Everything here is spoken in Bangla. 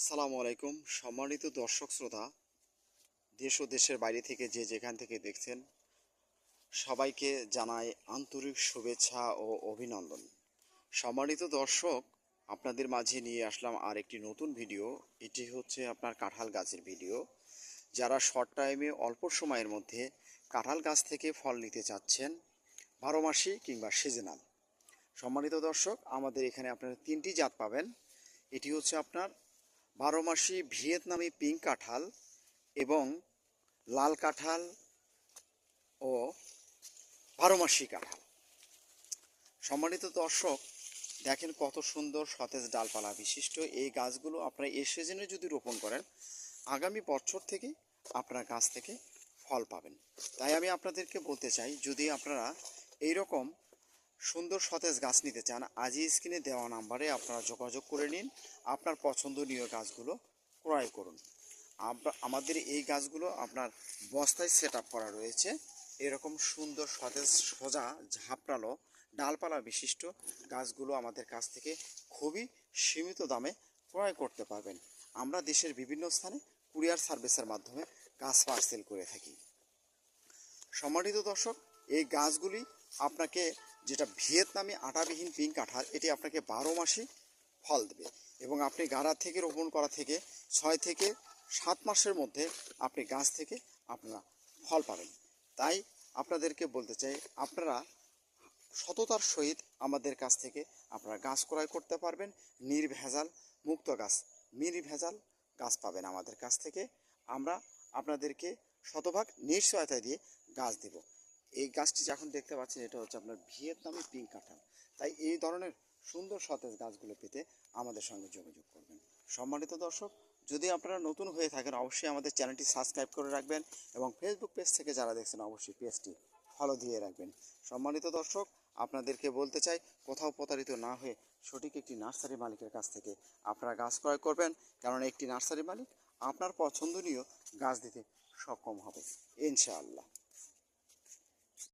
আসসালামু আলাইকুম। সম্মানিত দর্শক শ্রোতা, দেশ ও দেশের বাইরে থেকে যে যেখান থেকে দেখছেন, সবাইকে জানাই আন্তরিক শুভেচ্ছা ও অভিনন্দন। সম্মানিত দর্শক, আপনাদের মাঝে নিয়ে আসলাম আর একটি নতুন ভিডিও। এটি হচ্ছে আপনার কাঁঠাল গাছের ভিডিও। যারা শর্ট টাইমে অল্প সময়ের মধ্যে কাঁঠাল গাছ থেকে ফল নিতে চাচ্ছেন, বারো মাসি কিংবা সিজনাল সম্মানিত দর্শক, আমাদের এখানে আপনারা তিনটি জাত পাবেন। এটি হচ্ছে আপনার বারো মাসি ভিয়েতনামি পিঙ্ক কাঁঠাল এবং লাল কাঁঠাল ও বারো মাসি কাঁঠাল। সম্মানিত দর্শক, দেখেন কত সুন্দর সতেজ ডালপালা বিশিষ্ট। এই গাছগুলো আপনারা এই সিজনে যদি রোপণ করেন, আগামী বছর থেকে আপনার গাছ থেকে ফল পাবেন। তাই আমি আপনাদেরকে বলতে চাই, যদি আপনারা এই রকম সুন্দর সতেজ গাছ নিতে চান, আজই স্ক্রিনে দেওয়া নাম্বারে আপনারা যোগাযোগ করে নিন। আপনার পছন্দনীয় গাছগুলো ক্রয় করুন। আমাদের এই গাছগুলো আপনার বস্তায় সেট করা রয়েছে। এরকম সুন্দর সতেজ সোজা ঝাঁপড়ালো ডালপালা বিশিষ্ট গাছগুলো আমাদের কাছ থেকে খুবই সীমিত দামে ক্রয় করতে পারবেন। আমরা দেশের বিভিন্ন স্থানে কুরিয়ার সার্ভিসের মাধ্যমে গাছ পার্সেল করে থাকি। সম্মানিত দর্শক, এই গাছগুলি আপনাকে যেটা ভিয়েতনামি আটাবিহীন পিঙ্ক কাঁঠাল, এটি আপনাকে বারো মাসই ফল দেবে এবং আপনি গাড়া থেকে রোপণ করা থেকে ছয় থেকে সাত মাসের মধ্যে আপনি গাছ থেকে আপনারা ফল পাবেন। তাই আপনাদেরকে বলতে চাই, আপনারা সততার সহিত আমাদের কাছ থেকে আপনারা গাছ ক্রয় করতে পারবেন, নির্ভেজাল মুক্ত গাছ, নির্ভেজাল গাছ পাবেন আমাদের কাছ থেকে। আমরা আপনাদেরকে শতভাগ নিশ্চয়তা দিয়ে গাছ দেব। এই গাছটি যখন দেখতে পাচ্ছেন, এটা হচ্ছে আপনার ভিয়েতনামি পিঙ্ক কাঁঠাল। তাই এই ধরনের সুন্দর সতেজ গাছগুলো পেতে আমাদের সঙ্গে যোগাযোগ করবেন। সম্মানিত দর্শক, যদি আপনারা নতুন হয়ে থাকেন, অবশ্যই আমাদের চ্যানেলটি সাবস্ক্রাইব করে রাখবেন এবং ফেসবুক পেজ থেকে যারা দেখছেন, অবশ্যই পেজটি ফলো দিয়ে রাখবেন। সম্মানিত দর্শক, আপনাদেরকে বলতে চাই, কোথাও প্রতারিত না হয়ে সঠিক একটি নার্সারি মালিকের কাছ থেকে আপনারা গাছ ক্রয় করবেন। কারণ একটি নার্সারি মালিক আপনার পছন্দনীয় গাছ দিতে সক্ষম হবে, ইনশাআল্লাহ।